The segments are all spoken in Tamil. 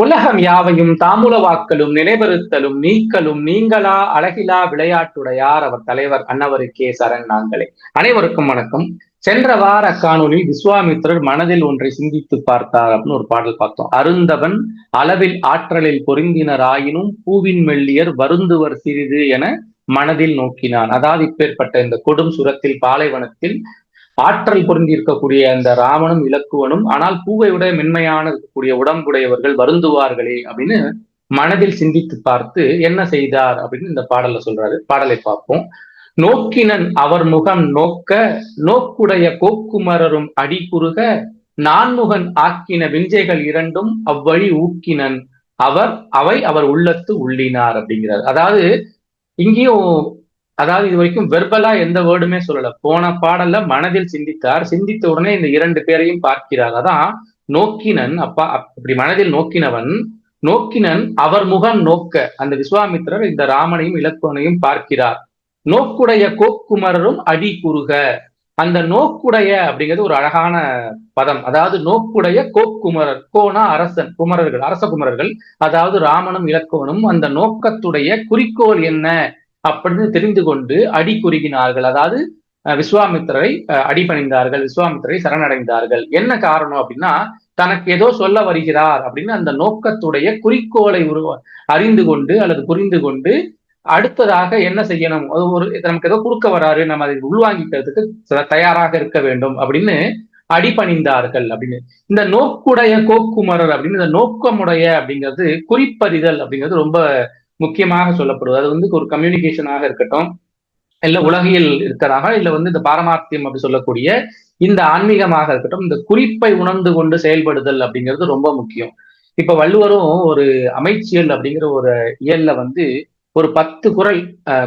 உலகம் யாவையும் தாமுல வாக்கலும் நிலைபெறுத்தலும் நீக்கலும் நீங்களா அழகிலா விளையாட்டுடையார் அவர் தலைவர் அன்னவருக்கே சரண் நாங்களே. அனைவருக்கும் வணக்கம். சென்ற வார காணொலி விஸ்வாமித்திரர் மனதில் ஒன்றை சிந்தித்து பார்த்தார் அப்படின்னு ஒரு பாடல் பார்த்தோம். அருந்தவன் அளவில் ஆற்றலில் பொருந்தினராயினும் பூவின் மெல்லியர் வருந்துவர் சிறிது என மனதில் நோக்கினான். அதாவது இப்பேற்பட்ட இந்த கொடும் சுரத்தில் பாலைவனத்தில் ஆற்றல் பொருந்தி இருக்கக்கூடிய அந்த ராமனும் இலக்குவனும் ஆனால் பூவை விட மென்மையான இருக்கக்கூடிய உடம்புடையவர்கள் வருந்துவார்களே அப்படின்னு மனதில் சிந்தித்து பார்த்து என்ன செய்தார் அப்படின்னு இந்த பாடல்ல சொல்றாரு. பாடலை பார்ப்போம். நோக்கினன் அவர் முகம் நோக்க நோக்குடைய கோக்குமரரும் அடி குறுக நான்முகன் ஆக்கின விஞ்சைகள் இரண்டும் அவ்வழி ஊக்கினன். அவர் அவை அவர் உள்ளத்து உள்ளினார் அப்படிங்கிறார். அதாவது இங்கேயும் அதாவது இது வரைக்கும் வெர்பலா எந்த வேர்டுமே சொல்லல. போன பாடல்ல மனதில் சிந்தித்தார். சிந்தித்த உடனே இந்த இரண்டு பேரையும் பார்க்கிறார். அதான் நோக்கினன் அப்பா அப்படி மனதில் நோக்கினவன் நோக்கினன் அவர் முகம் நோக்க. அந்த விஸ்வாமித்திரர் இந்த ராமனையும் இலக்குவனையும் பார்க்கிறார். நோக்குடைய கோக்குமரரும் அடி குறுக. அந்த நோக்குடைய அப்படிங்கிறது ஒரு அழகான பதம். அதாவது நோக்குடைய கோக்குமரர் கோனா அரசன் குமரர்கள் அரச குமரர்கள் அதாவது ராமனும் இலக்குவனும் அந்த நோக்கத்துடைய குறிக்கோள் என்ன? அப்படின்னு தெரிந்து கொண்டு அடி குறுகினார்கள். அதாவது விஸ்வாமித்திரரை அடிபணிந்தார்கள். விஸ்வாமித்திரரை சரணடைந்தார்கள். என்ன காரணம் அப்படின்னா தனக்கு ஏதோ சொல்ல வருகிறார் அப்படின்னு அந்த நோக்கத்துடைய குறிக்கோளை உருவ அறிந்து கொண்டு அல்லது புரிந்து கொண்டு அடுத்ததாக என்ன செய்யணும்? அது ஒரு நமக்கு ஏதோ கொடுக்க வராரு. நம்ம அதை உள்வாங்கிக்கிறதுக்கு தயாராக இருக்க வேண்டும் அப்படின்னு அடிபணிந்தார்கள் அப்படின்னு. இந்த நோக்குடைய கோக்குமரர் அப்படின்னு இந்த நோக்கமுடைய அப்படிங்கிறது குறிப்பறிதல் அப்படிங்கிறது ரொம்ப முக்கியமாக சொல்லப்படுவது. அது வந்து ஒரு கம்யூனிகேஷனாக இருக்கட்டும் இல்ல உலகியல் இருக்கிறதாக இல்ல வந்து இந்த பாரமார்த்தியம் அப்படி சொல்லக்கூடிய இந்த ஆன்மீகமாக இருக்கட்டும் இந்த குறிப்பை உணர்ந்து கொண்டு செயல்படுதல் அப்படிங்கிறது ரொம்ப முக்கியம். இப்ப வள்ளுவரும் ஒரு அமைச்சியல் அப்படிங்கிற ஒரு இயல்ல வந்து ஒரு பத்து குரல்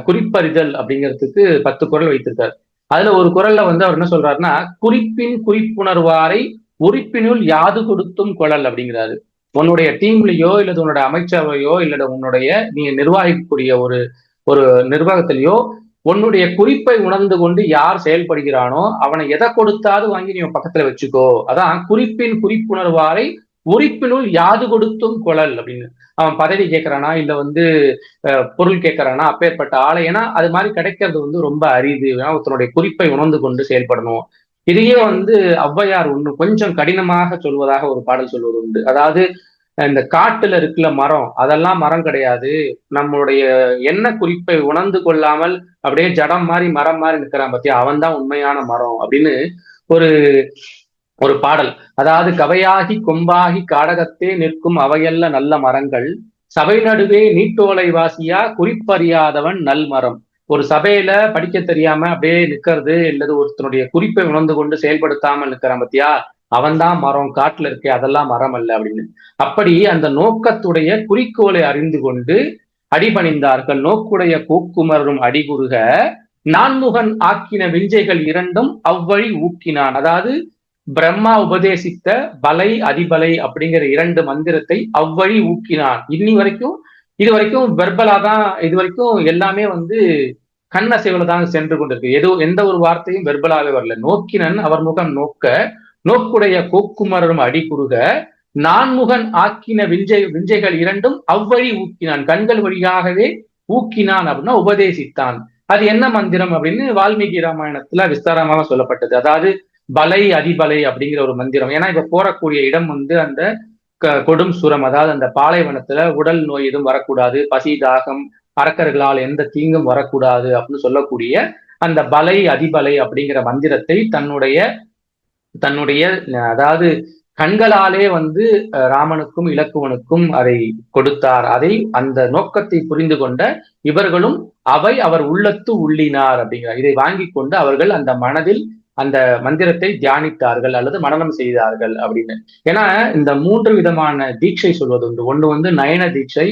குறிப்பறிதல் அப்படிங்கிறதுக்கு பத்து குரல் வைத்திருக்காரு. அதுல ஒரு குரல்ல வந்து அவர் என்ன சொல்றாருன்னா குறிப்பின் குறிப்புணர்வாரை உறுப்பினுள் யாது கொடுத்தும் குழல் அப்படிங்கிறாரு. உன்னுடைய டீம்லயோ இல்லது உன்னோட அமைச்சரவையோ இல்ல உன்னுடைய நீ நிர்வாகிக்கக்கூடிய ஒரு ஒரு நிர்வாகத்திலேயோ உன்னுடைய குறிப்பை உணர்ந்து கொண்டு யார் செயல்படுகிறானோ அவனை எதை கொடுத்தாது வாங்கி நீ பக்கத்துல வச்சுக்கோ. அதான் குறிப்பின் குறிப்புணர்வாரை உறுப்பினுள் யாது கொடுத்தும் குழல் அப்படின்னு. அவன் பதவி கேட்கறானா இல்ல வந்து பொருள் கேட்கறானா அப்பேற்பட்ட ஆளை ஏன்னா அது மாதிரி கிடைக்கிறது வந்து ரொம்ப அரிது. ஒருத்தனுடைய குறிப்பை உணர்ந்து கொண்டு செயல்படணும். இதையே வந்து ஔவையார் ஒன்று கொஞ்சம் கடினமாக சொல்வதாக ஒரு பாடல் சொல்வது உண்டு. அதாவது இந்த காட்டுல இருக்குல்ல மரம் அதெல்லாம் மரம் கிடையாது. நம்மளுடைய என்ன குறிப்பை உணர்ந்து கொள்ளாமல் அப்படியே ஜடம் மாதிரி மரம் மாதிரி நிற்கிறான் பத்தியா? அவன் தான் உண்மையான மரம் அப்படின்னு ஒரு ஒரு பாடல். அதாவது கவையாகி கொம்பாகி காடகத்தே நிற்கும் அவையல்ல நல்ல மரங்கள் சபை நடுவே நீட்டோலை வாசியா குறிப்பறியாதவன் நல் மரம் ஒரு சபையில படிக்க தெரியாம அப்படியே நிக்கிறது இல்லது ஒருத்தனுடைய குறிப்பை உணர்ந்து கொண்டு செயல்படுத்தாமல் நிக்கிறான் பத்தியா? அவன்தான் மரம் காட்டுல இருக்கே அதெல்லாம் மரம் அல்ல அப்படின்னு. அப்படி அந்த நோக்கத்துடைய குறிக்கோளை அறிந்து கொண்டு அடிபணிந்தார்கள். நோக்குடைய கோக்குமரும் அடிகுறுக நான்முகன் ஆக்கின விஞ்சைகள் இரண்டும் அவ்வழி ஊக்கினான். அதாவது பிரம்மா உபதேசித்த பலை அதிபலை அப்படிங்கிற இரண்டு மந்திரத்தை அவ்வழி ஊக்கினான். இன்னி வரைக்கும் இது வரைக்கும் வெர்பலா தான் இது வரைக்கும் எல்லாமே வந்து கண்ணசைவுல தான் சென்று கொண்டிருக்கு. ஏதோ எந்த ஒரு வார்த்தையும் வெர்பலாவே வரல. நோக்கினன் அவர் முகம் நோக்க நோக்குடைய கோக்குமரரும் அடி நான்முகன் ஆக்கின விஞ்சை விஞ்சைகள் இரண்டும் அவ்வழி ஊக்கினான். கண்கள் வழியாகவே ஊக்கினான் அப்படின்னா உபதேசித்தான். அது என்ன மந்திரம் அப்படின்னு வால்மீகி ராமாயணத்துல விஸ்தாரமாக சொல்லப்பட்டது. அதாவது பலை அதிபலை அப்படிங்கிற ஒரு மந்திரம். ஏன்னா இப்ப போறக்கூடிய இடம் வந்து அந்த கொடும் சுரம். அதாவது அந்த பாலைவனத்துல உடல் நோய் எதுவும் வரக்கூடாது. பசி தாகம் அரக்கர்களால் எந்த தீங்கும் வரக்கூடாது அப்படின்னு சொல்லக்கூடிய அந்த பலை அதிபலை அப்படிங்கிற மந்திரத்தை தன்னுடைய தன்னுடைய அதாவது கண்களாலே வந்து ராமனுக்கும் இலக்குவனுக்கும் அதை கொடுத்தார். அதை அந்த நோக்கத்தை புரிந்து கொண்ட இவர்களும் அவை அவர் உள்ளத்து உள்ளினார் அப்படிங்கிறார் இதை வாங்கி கொண்டு அவர்கள் அந்த மனதில் அந்த மந்திரத்தை தியானித்தார்கள் அல்லது மனநம் செய்தார்கள் அப்படின்னு. ஏன்னா இந்த மூன்று விதமான தீட்சை சொல்வது உண்டு. ஒண்ணு வந்து நயன தீட்சை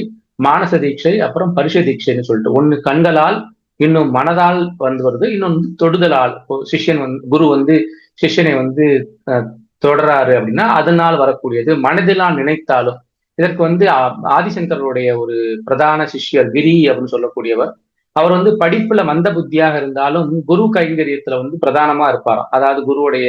மானச தீட்சை அப்புறம் பரிச தீட்சைன்னு சொல்லிட்டு. ஒன்னு கண்களால் இன்னும் மனதால் வந்து வருது இன்னொன்று தொடுதலால். சிஷ்யன் வந்து குரு வந்து சிஷ்யனை வந்து தொடராரு அப்படின்னா அதனால் வரக்கூடியது மனதிலால் நினைத்தாலும். இதற்கு வந்து ஆதிசங்கருடைய ஒரு பிரதான சிஷ்யர் கிரி அப்படின்னு சொல்லக்கூடியவர். அவர் வந்து படிப்புல மந்த புத்தியாக இருந்தாலும் குரு கைங்கரியத்துல வந்து பிரதானமா இருப்பாராம். அதாவது குருவுடைய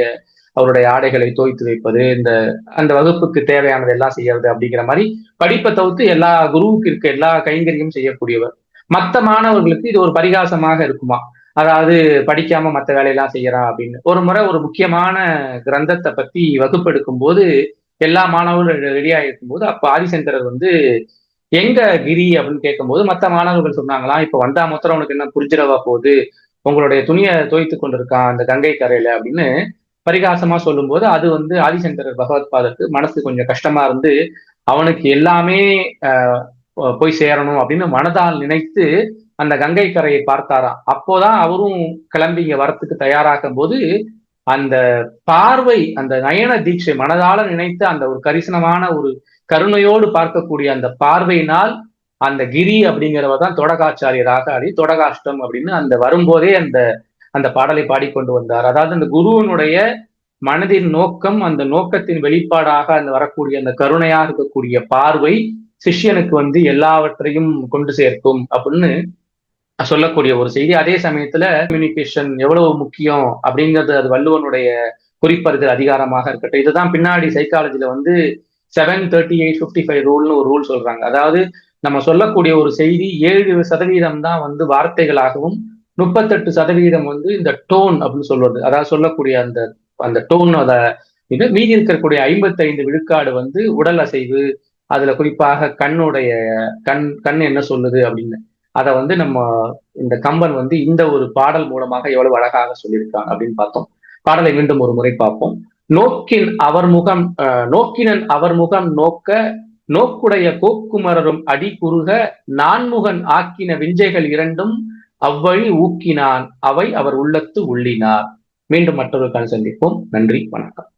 அவருடைய ஆடைகளை தோய்த்து வைப்பது இந்த அந்த வகுப்புக்கு தேவையானது எல்லாம் செய்யறது அப்படிங்கிற மாதிரி படிப்பை தவிர்த்து எல்லா குருவுக்கு இருக்க எல்லா கைங்கரியும் செய்யக்கூடியவர். மற்ற மாணவர்களுக்கு இது ஒரு பரிகாசமாக இருக்குமா? அதாவது படிக்காம மற்ற வேலையெல்லாம் செய்யறான் அப்படின்னு. ஒரு முறை ஒரு முக்கியமான கிரந்தத்தை பத்தி வகுப்பெடுக்கும் போது எல்லா மாணவர்களும் ரெடியா இருக்கும்போது அப்ப ஆதிசங்கரர் வந்து எங்க கிரி? அப்படின்னு கேட்கும்போது மற்ற மாணவர்கள் சொன்னாங்களாம் இப்ப வந்தா மொத்தம் உனக்கு என்ன புரிஞ்சிடவா போகுது? உங்களுடைய துணியை துவைத்து கொண்டிருக்கான் அந்த கங்கை கரையில அப்படின்னு பரிகாசமா சொல்லும்போது அது வந்து ஆதிசங்கரர் பகவத் பாதத்து மனசு கொஞ்சம் கஷ்டமா இருந்து அவனுக்கு எல்லாமே போய் சேரணும் அப்படின்னு மனதால் நினைத்து அந்த கங்கை கரையை பார்த்தாராம். அப்போதான் அவரும் கிளம்பி இங்க வரத்துக்கு தயாராகும் போது அந்த பார்வை அந்த நயன தீட்சை மனதால நினைத்து அந்த ஒரு கரிசனமான ஒரு கருணையோடு பார்க்கக்கூடிய அந்த பார்வையினால் அந்த கிரி அப்படிங்கிறவ தான் தொடகாச்சாரியராக அடி தொடகாஷ்டம் அப்படின்னு அந்த வரும்போதே அந்த அந்த பாடலை பாடிக்கொண்டு வந்தார். அதாவது அந்த குருவனுடைய மனதின் நோக்கம் அந்த நோக்கத்தின் வெளிப்பாடாக அந்த வரக்கூடிய அந்த கருணையாக இருக்கக்கூடிய பார்வை சிஷ்யனுக்கு வந்து எல்லாவற்றையும் கொண்டு சேர்க்கும் அப்படின்னு சொல்லக்கூடிய ஒரு செய்தி. அதே சமயத்துல கம்யூனிகேஷன் எவ்வளவு முக்கியம் அப்படிங்கிறது அது வள்ளுவனுடைய குறிப்பறிதல் அதிகாரமாக இருக்கட்டும். இதுதான் பின்னாடி சைக்காலஜில வந்து seven thirty eight fifty five ரூல்னு ஒரு ரூல் சொல்றாங்க. அதாவது நம்ம சொல்லக்கூடிய ஒரு செய்தி ஏழு சதவீதம் தான் வந்து வார்த்தைகளாகவும் முப்பத்தெட்டு சதவீதம் வந்து இந்த டோன் அப்படின்னு சொல்றது. அதாவது சொல்லக்கூடிய அந்த அந்த டோன் அத இது மீதி இருக்கக்கூடிய ஐம்பத்தைந்து விழுக்காடு வந்து உடல் அசைவு அதுல குறிப்பாக கண்ணுடைய கண் கண் என்ன சொல்லுது அப்படின்னு. அதை வந்து நம்ம இந்த கம்பன் வந்து இந்த ஒரு பாடல் மூலமாக எவ்வளவு அழகாக சொல்லியிருக்காங்க அப்படின்னு பார்த்தோம். பாடலை மீண்டும் ஒரு முறை பார்ப்போம். நோக்கின் அவர் முகம் நோக்கினன் அவர் முகம் நோக்க நோக்குடைய கோக்குமரரும் அடி குறுக நான்முகன் ஆக்கின விஞ்சைகள் இரண்டும் அவ்வழி ஊக்கினான். அவை அவர் உள்ளத்து உள்ளினார். மீண்டும் மற்றொரு சந்திப்போம். நன்றி வணக்கம்.